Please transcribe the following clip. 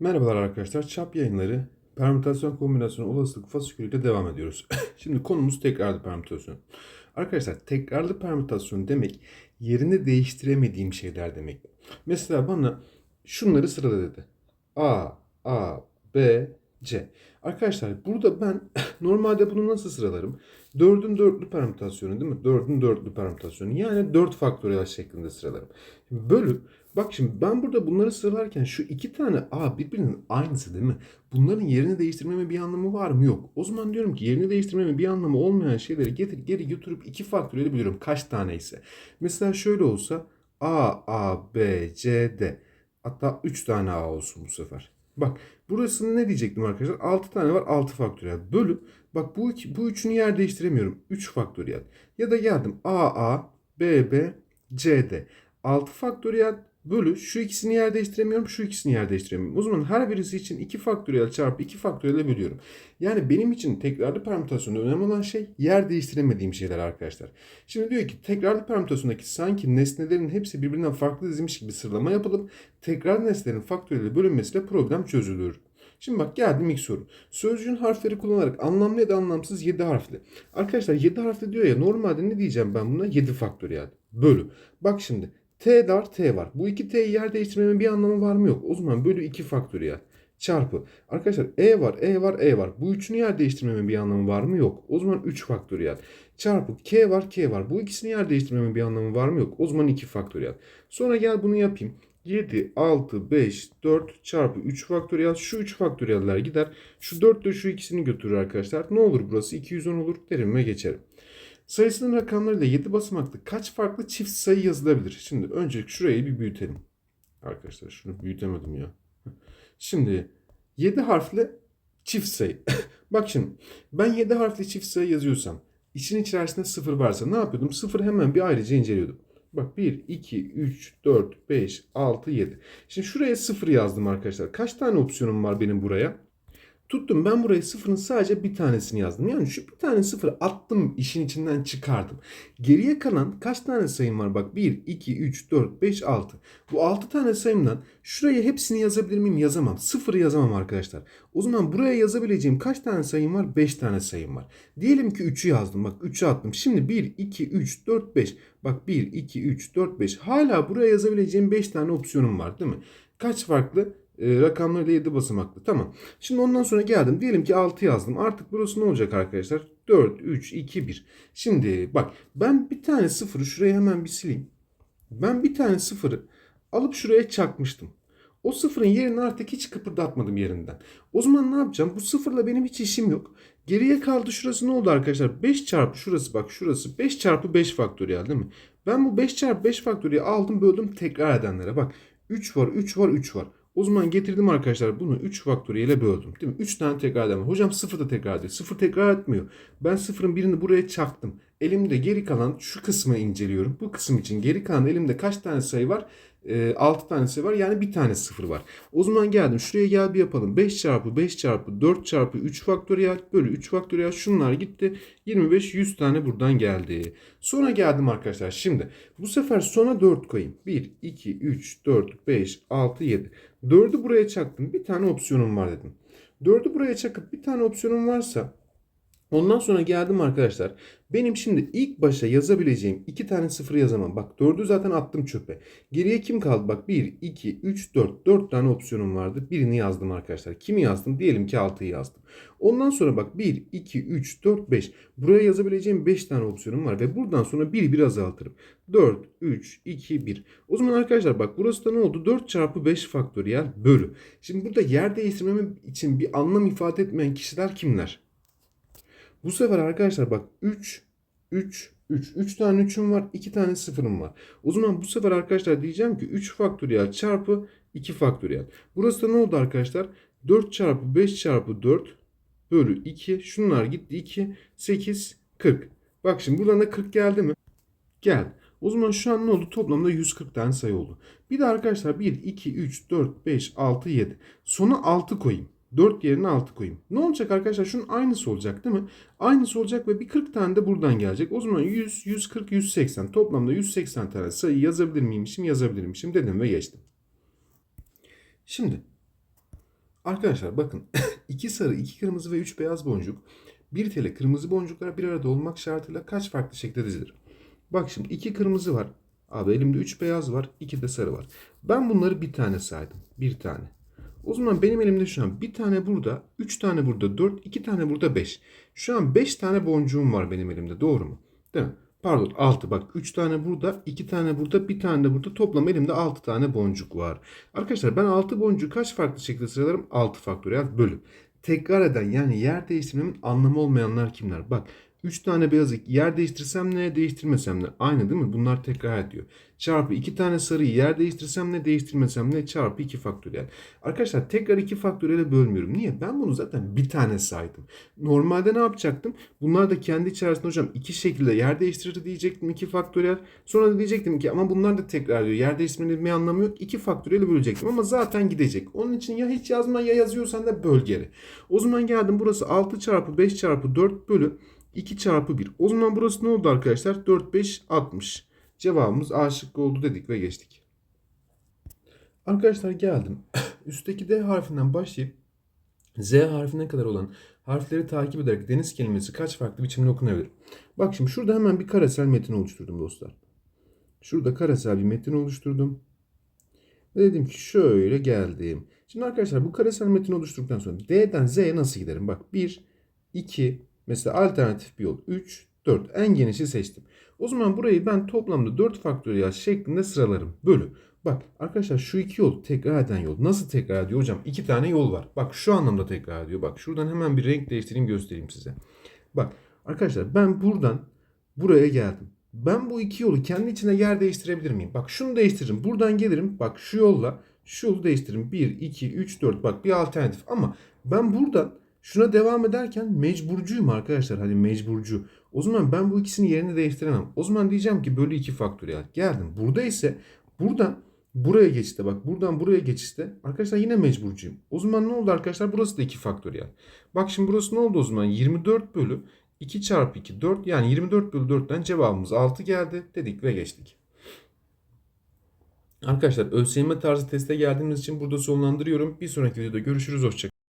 Merhabalar arkadaşlar. Çap yayınları permütasyon kombinasyonu olasılık fasikülü ile devam ediyoruz. Şimdi konumuz tekrarlı permütasyon. Arkadaşlar tekrarlı permütasyon demek yerini değiştiremediğim şeyler demek. Mesela bana şunları sırala dedi. A, A, B, C. Arkadaşlar burada ben normalde bunu nasıl sıralarım? 4'ün dörtlü permütasyonu değil mi? 4'ün dörtlü permütasyonu. Yani 4 faktöriyel şeklinde sıralarım. Bölü Bak şimdi ben burada bunları sıralarken şu iki tane A birbirinin aynısı değil mi? Bunların yerini değiştirmeme bir anlamı var mı? Yok. O zaman diyorum ki yerini değiştirmeme bir anlamı olmayan şeyleri getir geri götürüp iki faktöriyeli biliyorum kaç tane ise. Mesela şöyle olsa A, A, B, C, D. Hatta 3 tane A olsun bu sefer. Bak burasını ne diyecektim arkadaşlar? 6 tane var 6 faktöriyel. Bölü. Bak bu, iki, bu üçünü yer değiştiremiyorum. 3 faktöriyel. Ya da geldim A, A, B, B, C, D. 6 faktöriyel bölü şu ikisini yer değiştiremiyorum, şu ikisini yer değiştiremiyorum. O zaman her birisi için 2 faktöriyel çarpı 2 faktöriyel bölüyorum. Yani benim için tekrarlı permütasyonda önemli olan şey yer değiştiremediğim şeyler arkadaşlar. Şimdi diyor ki tekrarlı permütasyondaki sanki nesnelerin hepsi birbirinden farklı dizilmiş gibi sıralama yapılıp tekrar nesnelerin faktöriyel bölünmesiyle problem çözülür. Şimdi bak geldim ilk soru. Sözcüğün harfleri kullanarak anlamlı ya da anlamsız 7 harfli. Arkadaşlar 7 harfli diyor ya normalde ne diyeceğim ben buna? 7 faktöriyel bölü. Bak şimdi T dar T var. Bu iki T'yi yer değiştirmemin bir anlamı var mı yok. O zaman bölü 2 faktöriyel çarpı. Arkadaşlar E var, E var, E var. Bu üçünü yer değiştirmemin bir anlamı var mı yok. O zaman 3 faktöriyel çarpı K var, K var. Bu ikisini yer değiştirmemin bir anlamı var mı yok. O zaman 2 faktöriyel. Sonra gel bunu yapayım. 7, 6, 5, 4 çarpı 3 faktöriyel. Şu 3 faktöriyeller gider. Şu 4 de şu ikisini götürür arkadaşlar. Ne olur burası? 210 olur derim ve geçerim. Sayısının rakamlarıyla 7 basamaklı kaç farklı çift sayı yazılabilir? Şimdi öncelikle şurayı bir büyütelim. Arkadaşlar şunu büyütemedim ya. Şimdi 7 harfli çift sayı. Bak şimdi ben 7 harfli çift sayı yazıyorsam için içerisinde 0 varsa ne yapıyordum? 0 hemen bir ayrıca inceliyordum. Bak 1, 2, 3, 4, 5, 6, 7. Şimdi şuraya 0 yazdım arkadaşlar. Kaç tane opsiyonum var benim buraya? Tuttum ben buraya sıfırın sadece bir tanesini yazdım. Yani şu bir tane sıfır attım işin içinden çıkardım. Geriye kalan kaç tane sayım var? Bak 1, 2, 3, 4, 5, 6. Bu 6 tane sayımdan şuraya hepsini yazabilir miyim? Yazamam. Sıfırı yazamam arkadaşlar. O zaman buraya yazabileceğim kaç tane sayım var? 5 tane sayım var. Diyelim ki 3'ü yazdım. Bak 3'ü attım. Şimdi 1, 2, 3, 4, 5. Bak 1, 2, 3, 4, 5. Hala buraya yazabileceğim 5 tane opsiyonum var değil mi? Kaç farklı? E, rakamlarıyla 7 basamaklı. Tamam. Şimdi ondan sonra geldim. Diyelim ki 6 yazdım. Artık burası ne olacak arkadaşlar? 4, 3, 2, 1. Şimdi bak ben bir tane sıfırı şuraya hemen bir sileyim. Ben bir tane sıfırı alıp şuraya çakmıştım. O sıfırın yerini artık hiç kıpırdatmadım yerinden. O zaman ne yapacağım? Bu sıfırla benim hiç işim yok. Geriye kaldı şurası ne oldu arkadaşlar? 5 çarpı şurası bak şurası 5 çarpı 5 faktöriyel değil mi? Ben bu 5 çarpı 5 faktöriyel aldım böldüm tekrar edenlere. Bak 3 var 3 var 3 var. O zaman getirdim arkadaşlar bunu 3 faktöriyele böldüm. Değil mi? 3 tane tekrar var. Hocam 0 da tekrar ediyor. 0 tekrar etmiyor. Ben 0'ın birini buraya çaktım. Elimde geri kalan şu kısmı inceliyorum. Bu kısım için geri kalan elimde kaç tane sayı var? E, 6 tane sayı var. Yani bir tane 0 var. O zaman geldim. Şuraya gel bir yapalım. 5 çarpı 5 çarpı 4 çarpı 3 faktöriyel bölü 3 faktöriyel. Şunlar gitti. 25 100 tane buradan geldi. Sonra geldim arkadaşlar. Şimdi bu sefer sona 4 koyayım. 1, 2, 3, 4, 5, 6, 7. 4'ü buraya çaktım. Bir tane opsiyonum var dedim. 4'ü buraya çakıp bir tane opsiyonum varsa ondan sonra geldim arkadaşlar. Benim şimdi ilk başa yazabileceğim iki tane sıfır yazamam. Bak 4'ü zaten attım çöpe. Geriye kim kaldı? Bak 1, 2, 3, 4. 4 tane opsiyonum vardı. Birini yazdım arkadaşlar. Kimi yazdım? Diyelim ki 6'yı yazdım. Ondan sonra bak 1, 2, 3, 4, 5. Buraya yazabileceğim 5 tane opsiyonum var. Ve buradan sonra 1'i bir azaltırım. 4, 3, 2, 1. O zaman arkadaşlar bak burası da ne oldu? 4 çarpı 5 faktöriyel bölü. Şimdi burada yer değiştirmem için bir anlam ifade etmeyen kişiler kimler? Bu sefer arkadaşlar bak 3, 3, 3. 3 tane 3'üm var. 2 tane sıfırım var. O zaman bu sefer arkadaşlar diyeceğim ki 3 faktöriyel çarpı 2 faktöriyel. Burası da ne oldu arkadaşlar? 4 çarpı 5 çarpı 4 bölü 2. Şunlar gitti 2. 8, 40. Bak şimdi buradan da 40 geldi mi? Geldi. O zaman şu an ne oldu? Toplamda 140 tane sayı oldu. Bir de arkadaşlar 1, 2, 3, 4, 5, 6, 7. Sona 6 koyayım. 4 yerine 6 koyayım. Ne olacak arkadaşlar? Şunun aynısı olacak değil mi? Aynısı olacak ve bir 40 tane de buradan gelecek. O zaman 100, 140, 180. Toplamda 180 tane sayı yazabilir miymişim? Yazabilirmişim dedim ve geçtim. Şimdi Arkadaşlar bakın 2 sarı, 2 kırmızı ve 3 beyaz boncuk 1 TL kırmızı boncuklar bir arada olmak şartıyla kaç farklı şekilde dizilir? Bak şimdi 2 kırmızı var. Abi elimde 3 beyaz var, 2 de sarı var. Ben bunları bir tane saydım. Bir tane. O zaman benim elimde şu an bir tane burada, 3 tane burada 4, 2 tane burada 5. Şu an 5 tane boncuğum var benim elimde doğru mu? Değil mi? Pardon 6 bak 3 tane burada 2 tane burada bir tane de burada toplam elimde 6 tane boncuk var. Arkadaşlar ben 6 boncuğu kaç farklı şekilde sıralarım? 6 faktöriyel bölüm. Tekrar eden yani yer değiştirmemin anlamı olmayanlar kimler? Bak 3 tane beyazı yer değiştirsem ne değiştirmesem ne? Aynı değil mi? Bunlar tekrar ediyor. Çarpı 2 tane sarıyı yer değiştirsem ne değiştirmesem ne? Çarpı 2 faktöriyel. Arkadaşlar tekrar 2 faktöriyele bölmüyorum. Niye? Ben bunu zaten bir tane saydım. Normalde ne yapacaktım? Bunlar da kendi içerisinde hocam iki şekilde yer değiştirir diyecektim 2 faktöriyel. Sonra da diyecektim ki ama bunlar da tekrar ediyor. Yer değiştirmenin bir anlamı yok. 2 faktöriyele bölecektim ama zaten gidecek. Onun için ya hiç yazma ya yazıyorsan da böl geri. O zaman geldim burası 6 çarpı 5 çarpı 4 bölü 2 çarpı 1. O zaman burası ne oldu arkadaşlar? 4, 5, 60. Cevabımız A şıkkı oldu dedik ve geçtik. Arkadaşlar geldim. Üstteki D harfinden başlayıp Z harfine kadar olan harfleri takip ederek deniz kelimesi kaç farklı biçimde okunabilir? Bak şimdi şurada hemen bir karesel metin oluşturdum dostlar. Şurada karesel bir metin oluşturdum. Ve dedim ki şöyle geldim. Şimdi arkadaşlar bu karesel metin oluşturduktan sonra D'den Z'ye nasıl giderim? Bak 1, 2, mesela alternatif bir yol 3, 4. En genişi seçtim. O zaman burayı ben toplamda 4 faktöriyel şeklinde sıralarım. Bölü. Bak arkadaşlar şu iki yol tekrar eden yol. Nasıl tekrar ediyor hocam? İki tane yol var. Bak şu anlamda tekrar ediyor. Bak şuradan hemen bir renk değiştireyim göstereyim size. Bak arkadaşlar ben buradan buraya geldim. Ben bu iki yolu kendi içine yer değiştirebilir miyim? Bak şunu değiştiririm. Buradan gelirim. Bak şu yolla şu yolu değiştiririm. 1, 2, 3, 4. Bak bir alternatif. Ama ben buradan şuna devam ederken mecburcuyum arkadaşlar. Hani mecburcu. O zaman ben bu ikisini yerini değiştiremem. O zaman diyeceğim ki bölü 2 faktöriyel. Geldim. Burada ise buradan buraya geçişte bak buradan buraya geçişte arkadaşlar yine mecburcuyum. O zaman ne oldu arkadaşlar? Burası da 2 faktöriyel. Bak şimdi burası ne oldu o zaman? 24 bölü 2 çarpı 2 4 yani 24 bölü 4'ten cevabımız 6 geldi dedik ve geçtik. Arkadaşlar ÖSYM tarzı teste geldiğimiz için burada sonlandırıyorum. Bir sonraki videoda görüşürüz. Hoşçakalın.